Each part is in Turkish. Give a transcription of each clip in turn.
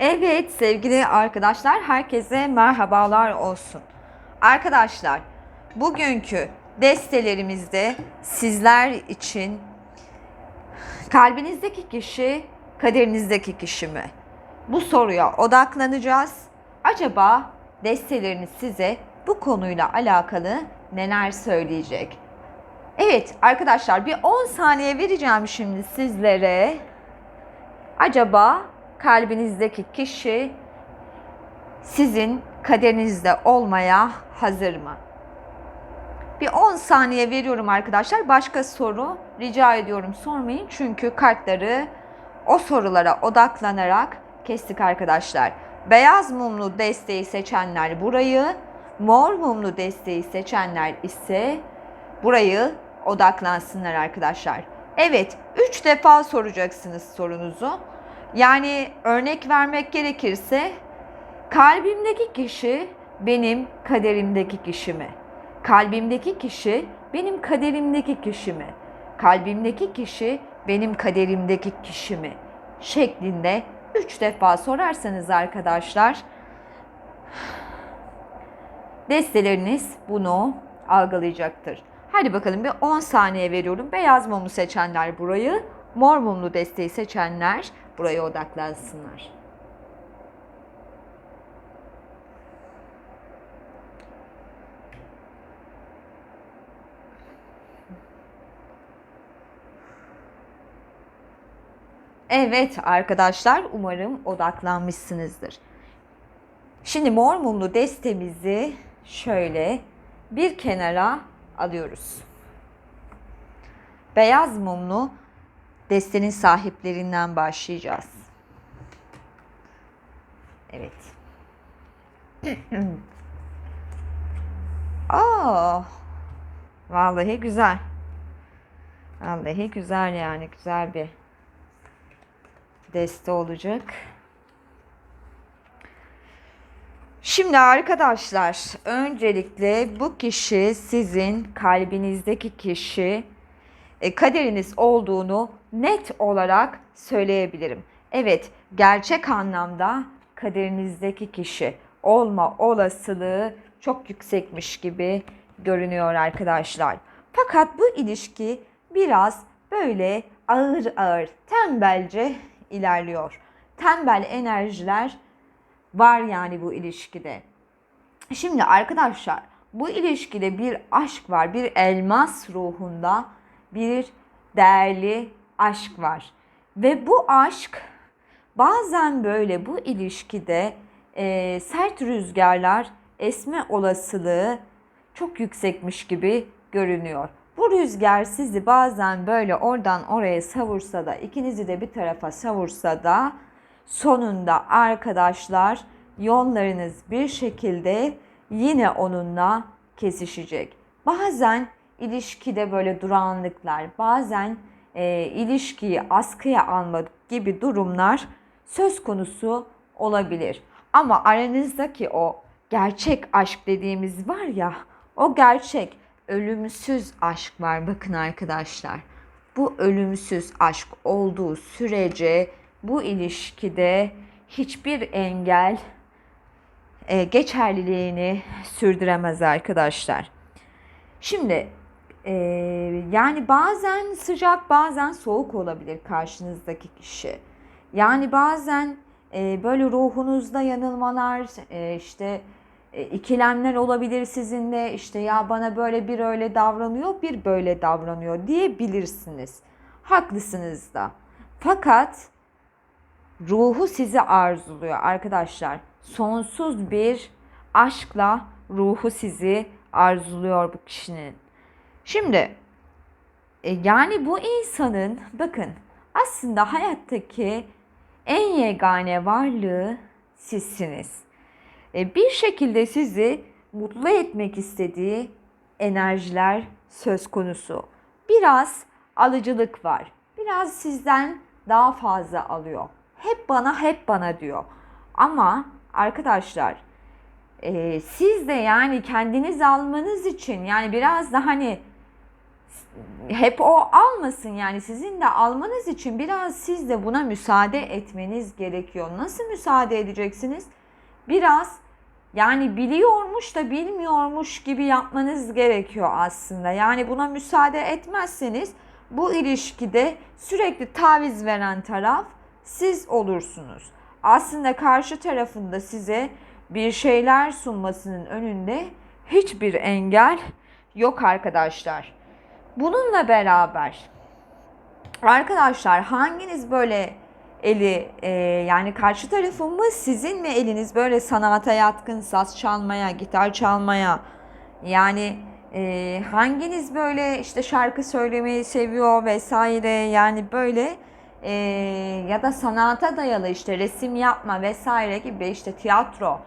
Evet sevgili arkadaşlar herkese merhabalar olsun. Arkadaşlar bugünkü destelerimizde sizler için kalbinizdeki kişi kaderinizdeki kişi mi? Bu soruya odaklanacağız. Acaba desteleriniz size bu konuyla alakalı neler söyleyecek? Evet arkadaşlar bir 10 saniye vereceğim şimdi sizlere. Acaba kalbinizdeki kişi sizin kaderinizde olmaya hazır mı? Bir 10 saniye veriyorum arkadaşlar. Başka soru rica ediyorum sormayın. Çünkü kartları o sorulara odaklanarak kestik arkadaşlar. Beyaz mumlu desteği seçenler burayı, mor mumlu desteği seçenler ise burayı odaklansınlar arkadaşlar. Evet, 3 defa soracaksınız sorunuzu. Yani örnek vermek gerekirse kalbimdeki kişi benim kaderimdeki kişi mi? Kalbimdeki kişi benim kaderimdeki kişi mi? Kalbimdeki kişi benim kaderimdeki kişi mi? Şeklinde 3 defa sorarsanız arkadaşlar desteleriniz bunu algılayacaktır. Hadi bakalım bir 10 saniye veriyorum. Beyaz mumu seçenler burayı, mor mumlu desteği seçenler buraya odaklansınlar. Evet arkadaşlar umarım odaklanmışsınızdır. Şimdi mor mumlu destemizi şöyle bir kenara alıyoruz. Beyaz mumlu destenin sahiplerinden başlayacağız. Evet. Aa, vallahi güzel. Vallahi güzel yani güzel bir deste olacak. Şimdi arkadaşlar öncelikle bu kişi sizin kalbinizdeki kişi e, kaderiniz olduğunu net olarak söyleyebilirim. Evet gerçek anlamda kaderinizdeki kişi olma olasılığı çok yüksekmiş gibi görünüyor arkadaşlar. Fakat bu ilişki biraz böyle ağır ağır tembelce ilerliyor. Tembel enerjiler var yani bu ilişkide. Şimdi arkadaşlar bu ilişkide bir aşk var. Bir elmas ruhunda bir değerli aşk var. Ve bu aşk bazen böyle bu ilişkide e, sert rüzgarlar esme olasılığı çok yüksekmiş gibi görünüyor. Bu rüzgar sizi bazen böyle oradan oraya savursa da ikinizi de bir tarafa savursa da sonunda arkadaşlar yollarınız bir şekilde yine onunla kesişecek. Bazen ilişkide böyle duranlıklar, bazen e, ilişkiyi askıya alma gibi durumlar söz konusu olabilir. Ama aranızdaki o gerçek aşk dediğimiz var ya, o gerçek ölümsüz aşk var bakın arkadaşlar. Bu ölümsüz aşk olduğu sürece bu ilişkide hiçbir engel e, geçerliliğini sürdüremez arkadaşlar. Şimdi e, yani bazen sıcak bazen soğuk olabilir karşınızdaki kişi. Yani bazen e, böyle ruhunuzda yanılmalar e, işte e, ikilemler olabilir sizinle işte ya bana böyle bir öyle davranıyor bir böyle davranıyor diyebilirsiniz. Haklısınız da. Fakat ruhu sizi arzuluyor arkadaşlar. Sonsuz bir aşkla ruhu sizi arzuluyor bu kişinin. Şimdi e, yani bu insanın bakın aslında hayattaki en yegane varlığı sizsiniz. E, bir şekilde sizi mutlu etmek istediği enerjiler söz konusu. Biraz alıcılık var. Biraz sizden daha fazla alıyor. Hep bana hep bana diyor. Ama arkadaşlar e, siz de yani kendiniz almanız için yani biraz da hani hep o almasın yani sizin de almanız için biraz siz de buna müsaade etmeniz gerekiyor. Nasıl müsaade edeceksiniz? Biraz yani biliyormuş da bilmiyormuş gibi yapmanız gerekiyor aslında. Yani buna müsaade etmezseniz bu ilişkide sürekli taviz veren taraf siz olursunuz. Aslında karşı tarafında size bir şeyler sunmasının önünde hiçbir engel yok arkadaşlar. Bununla beraber arkadaşlar hanginiz böyle eli e, yani karşı tarafın mı sizin mi eliniz böyle sanata yatkın saz çalmaya, gitar çalmaya yani e, hanginiz böyle işte şarkı söylemeyi seviyor vesaire yani böyle e, ya da sanata dayalı işte resim yapma vesaire gibi işte tiyatro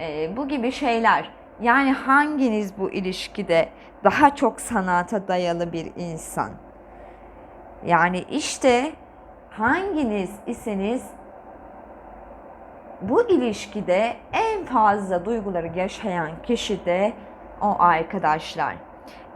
e, bu gibi şeyler yani hanginiz bu ilişkide daha çok sanata dayalı bir insan? Yani işte hanginiz iseniz bu ilişkide en fazla duyguları yaşayan kişi de o arkadaşlar.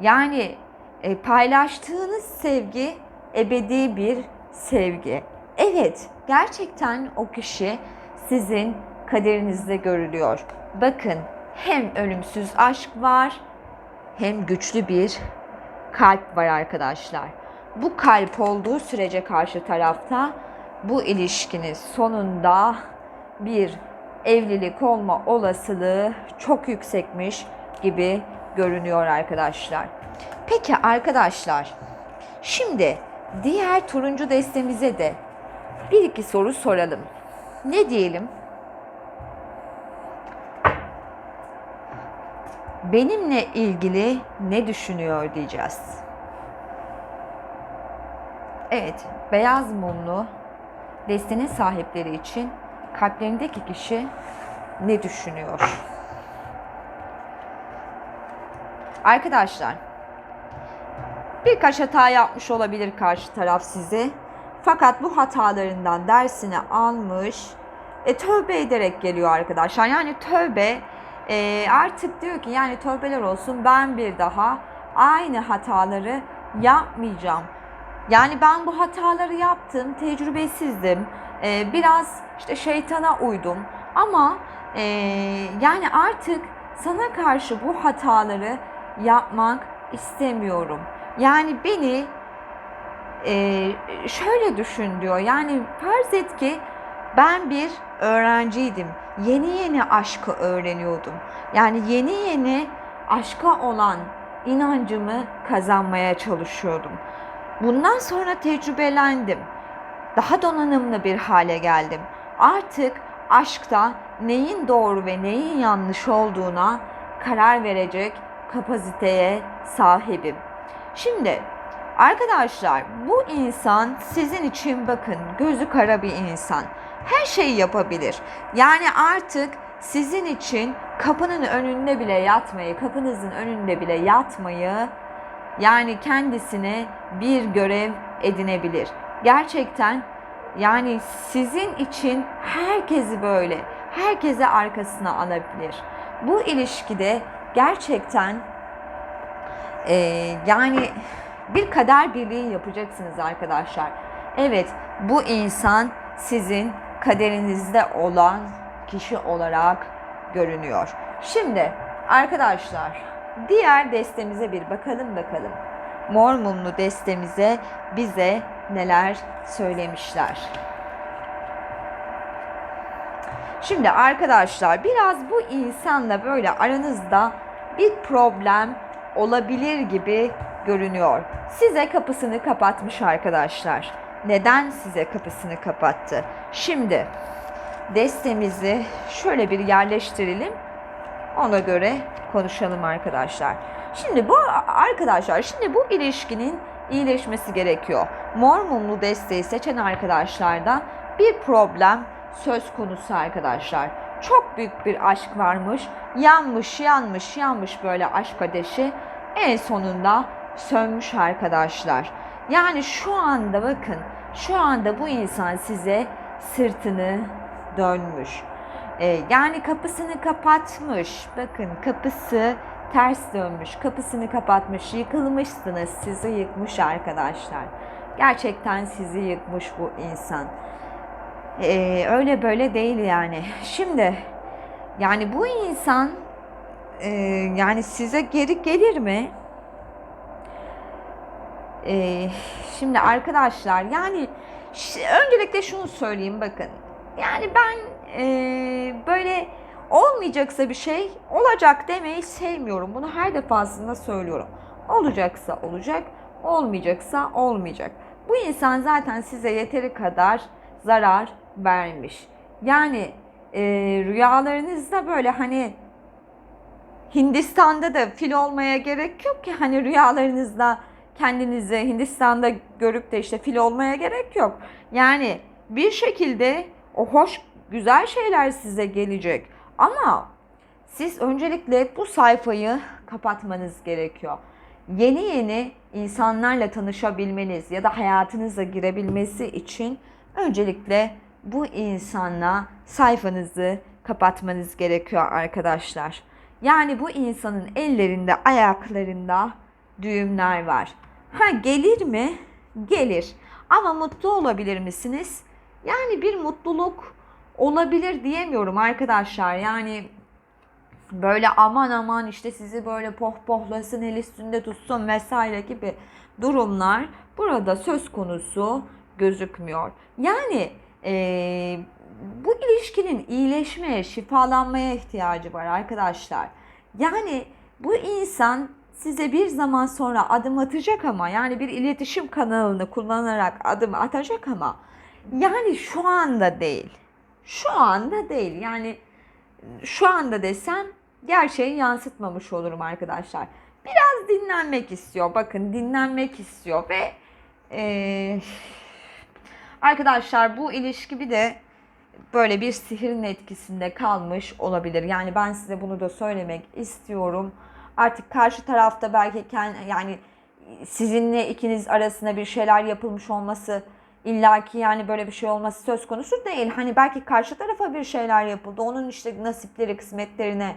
Yani e, paylaştığınız sevgi ebedi bir sevgi. Evet, gerçekten o kişi sizin kaderinizde görülüyor. Bakın, hem ölümsüz aşk var, hem güçlü bir kalp var arkadaşlar. Bu kalp olduğu sürece karşı tarafta bu ilişkinin sonunda bir evlilik olma olasılığı çok yüksekmiş gibi görünüyor arkadaşlar. Peki arkadaşlar, şimdi diğer turuncu destemize de bir iki soru soralım. Ne diyelim? Benimle ilgili ne düşünüyor diyeceğiz. Evet, beyaz mumlu destenin sahipleri için kalplerindeki kişi ne düşünüyor? Arkadaşlar, birkaç hata yapmış olabilir karşı taraf size. Fakat bu hatalarından dersini almış, e, tövbe ederek geliyor arkadaşlar. Yani tövbe e, artık diyor ki yani tövbeler olsun ben bir daha aynı hataları yapmayacağım. Yani ben bu hataları yaptım, tecrübesizdim, e, biraz işte şeytana uydum ama e, yani artık sana karşı bu hataları yapmak istemiyorum. Yani beni e, şöyle düşün diyor. Yani farz et ki ben bir öğrenciydim. Yeni yeni aşkı öğreniyordum. Yani yeni yeni aşka olan inancımı kazanmaya çalışıyordum. Bundan sonra tecrübelendim. Daha donanımlı bir hale geldim. Artık aşkta neyin doğru ve neyin yanlış olduğuna karar verecek kapasiteye sahibim. Şimdi arkadaşlar bu insan sizin için bakın gözü kara bir insan her şeyi yapabilir. Yani artık sizin için kapının önünde bile yatmayı, kapınızın önünde bile yatmayı yani kendisine bir görev edinebilir. Gerçekten yani sizin için herkesi böyle, herkese arkasına alabilir. Bu ilişkide gerçekten e, yani bir kader birliği yapacaksınız arkadaşlar. Evet bu insan sizin kaderinizde olan kişi olarak görünüyor. Şimdi arkadaşlar diğer destemize bir bakalım bakalım. Mor mumlu destemize bize neler söylemişler. Şimdi arkadaşlar biraz bu insanla böyle aranızda bir problem olabilir gibi görünüyor. Size kapısını kapatmış arkadaşlar neden size kapısını kapattı? Şimdi destemizi şöyle bir yerleştirelim. Ona göre konuşalım arkadaşlar. Şimdi bu arkadaşlar şimdi bu ilişkinin iyileşmesi gerekiyor. Mor mumlu desteği seçen arkadaşlarda bir problem söz konusu arkadaşlar. Çok büyük bir aşk varmış. Yanmış, yanmış, yanmış böyle aşk ateşi. En sonunda sönmüş arkadaşlar. Yani şu anda bakın şu anda bu insan size sırtını dönmüş. Ee, yani kapısını kapatmış. Bakın kapısı ters dönmüş, kapısını kapatmış, yıkılmışsınız. Sizi yıkmış arkadaşlar. Gerçekten sizi yıkmış bu insan. Ee, öyle böyle değil yani. Şimdi yani bu insan e, yani size geri gelir mi? Ee, şimdi arkadaşlar yani öncelikle şunu söyleyeyim bakın. Yani ben e, böyle olmayacaksa bir şey olacak demeyi sevmiyorum. Bunu her defasında söylüyorum. Olacaksa olacak, olmayacaksa olmayacak. Bu insan zaten size yeteri kadar zarar vermiş. Yani e, rüyalarınızda böyle hani Hindistan'da da fil olmaya gerek yok ki hani rüyalarınızda kendinizi Hindistan'da görüp de işte fil olmaya gerek yok. Yani bir şekilde o hoş güzel şeyler size gelecek. Ama siz öncelikle bu sayfayı kapatmanız gerekiyor. Yeni yeni insanlarla tanışabilmeniz ya da hayatınıza girebilmesi için öncelikle bu insanla sayfanızı kapatmanız gerekiyor arkadaşlar. Yani bu insanın ellerinde, ayaklarında düğümler var. Ha gelir mi? Gelir. Ama mutlu olabilir misiniz? Yani bir mutluluk olabilir diyemiyorum arkadaşlar. Yani böyle aman aman işte sizi böyle pohpohlasın, el üstünde tutsun vesaire gibi durumlar burada söz konusu gözükmüyor. Yani eee, bu ilişkinin iyileşmeye, şifalanmaya ihtiyacı var arkadaşlar. Yani bu insan size bir zaman sonra adım atacak ama yani bir iletişim kanalını kullanarak adım atacak ama yani şu anda değil. Şu anda değil. Yani şu anda desem gerçeği yansıtmamış olurum arkadaşlar. Biraz dinlenmek istiyor. Bakın dinlenmek istiyor ve eee, arkadaşlar bu ilişki bir de böyle bir sihirin etkisinde kalmış olabilir. Yani ben size bunu da söylemek istiyorum. Artık karşı tarafta belki kend, yani sizinle ikiniz arasında bir şeyler yapılmış olması illaki yani böyle bir şey olması söz konusu değil. Hani belki karşı tarafa bir şeyler yapıldı. Onun işte nasipleri, kısmetlerine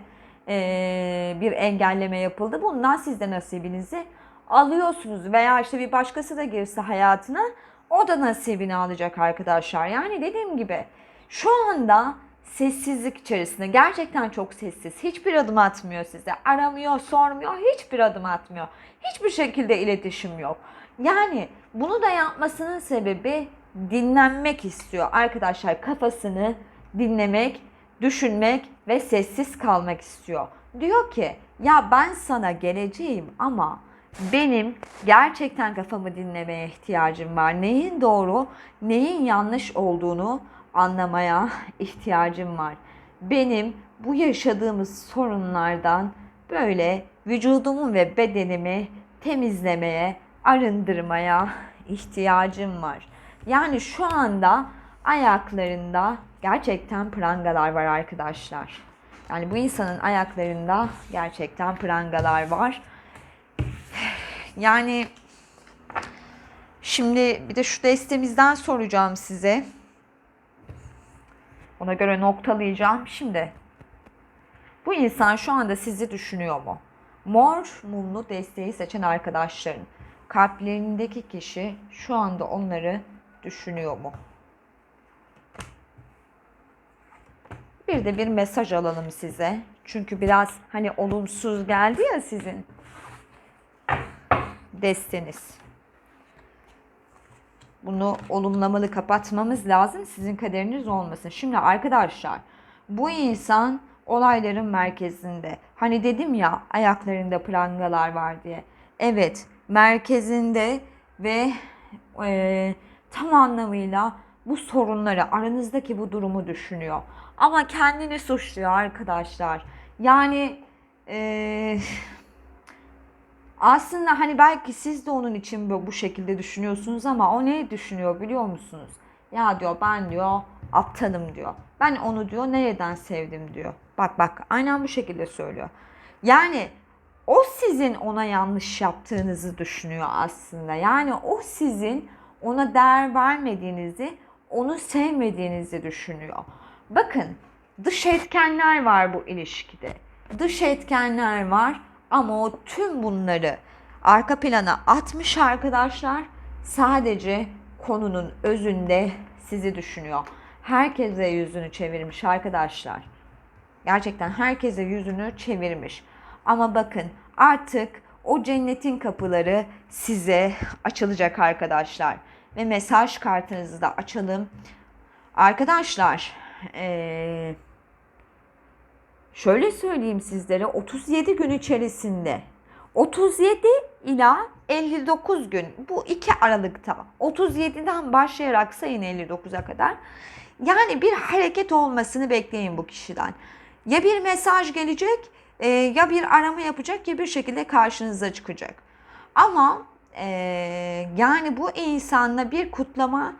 eee, bir engelleme yapıldı. Bundan siz de nasibinizi alıyorsunuz. Veya işte bir başkası da girse hayatına o da nasibini alacak arkadaşlar. Yani dediğim gibi şu anda sessizlik içerisinde gerçekten çok sessiz. Hiçbir adım atmıyor size. Aramıyor, sormuyor, hiçbir adım atmıyor. Hiçbir şekilde iletişim yok. Yani bunu da yapmasının sebebi dinlenmek istiyor. Arkadaşlar kafasını dinlemek, düşünmek ve sessiz kalmak istiyor. Diyor ki ya ben sana geleceğim ama benim gerçekten kafamı dinlemeye ihtiyacım var. Neyin doğru, neyin yanlış olduğunu anlamaya ihtiyacım var. Benim bu yaşadığımız sorunlardan böyle vücudumu ve bedenimi temizlemeye, arındırmaya ihtiyacım var. Yani şu anda ayaklarında gerçekten prangalar var arkadaşlar. Yani bu insanın ayaklarında gerçekten prangalar var. Yani şimdi bir de şu destemizden soracağım size. Ona göre noktalayacağım. Şimdi bu insan şu anda sizi düşünüyor mu? Mor mumlu desteği seçen arkadaşların kalplerindeki kişi şu anda onları düşünüyor mu? Bir de bir mesaj alalım size. Çünkü biraz hani olumsuz geldi ya sizin desteniz. Bunu olumlamalı kapatmamız lazım. Sizin kaderiniz olmasın. Şimdi arkadaşlar bu insan olayların merkezinde. Hani dedim ya ayaklarında prangalar var diye. Evet merkezinde ve e, tam anlamıyla bu sorunları aranızdaki bu durumu düşünüyor. Ama kendini suçluyor arkadaşlar. Yani e, aslında hani belki siz de onun için bu şekilde düşünüyorsunuz ama o ne düşünüyor biliyor musunuz? Ya diyor ben diyor aptalım diyor. Ben onu diyor nereden sevdim diyor. Bak bak aynen bu şekilde söylüyor. Yani o sizin ona yanlış yaptığınızı düşünüyor aslında. Yani o sizin ona değer vermediğinizi, onu sevmediğinizi düşünüyor. Bakın dış etkenler var bu ilişkide. Dış etkenler var Ama o tüm bunları arka plana atmış arkadaşlar. Sadece konunun özünde sizi düşünüyor. Herkese yüzünü çevirmiş arkadaşlar. Gerçekten herkese yüzünü çevirmiş. Ama bakın artık o cennetin kapıları size açılacak arkadaşlar. Ve mesaj kartınızı da açalım. Arkadaşlar eee, şöyle söyleyeyim sizlere 37 gün içerisinde 37 ila 59 gün bu iki aralıkta 37'den başlayarak sayın 59'a kadar yani bir hareket olmasını bekleyin bu kişiden. Ya bir mesaj gelecek e, ya bir arama yapacak ya bir şekilde karşınıza çıkacak. Ama e, yani bu insanla bir kutlama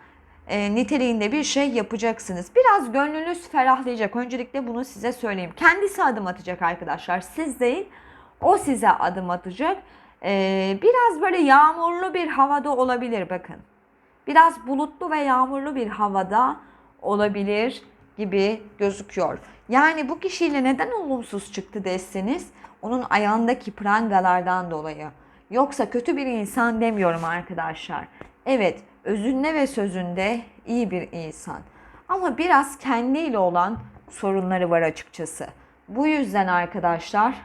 e, niteliğinde bir şey yapacaksınız. Biraz gönlünüz ferahlayacak. Öncelikle bunu size söyleyeyim. Kendisi adım atacak arkadaşlar. Siz değil. O size adım atacak. E, biraz böyle yağmurlu bir havada olabilir bakın. Biraz bulutlu ve yağmurlu bir havada olabilir gibi gözüküyor. Yani bu kişiyle neden olumsuz çıktı deseniz onun ayağındaki prangalardan dolayı. Yoksa kötü bir insan demiyorum arkadaşlar. Evet, özünde ve sözünde iyi bir insan. Ama biraz kendiyle olan sorunları var açıkçası. Bu yüzden arkadaşlar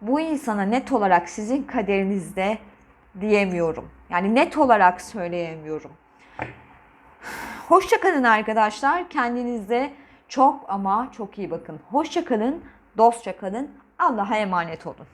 bu insana net olarak sizin kaderinizde diyemiyorum. Yani net olarak söyleyemiyorum. Hoşçakalın arkadaşlar. Kendinize çok ama çok iyi bakın. Hoşçakalın, dostça kalın. Allah'a emanet olun.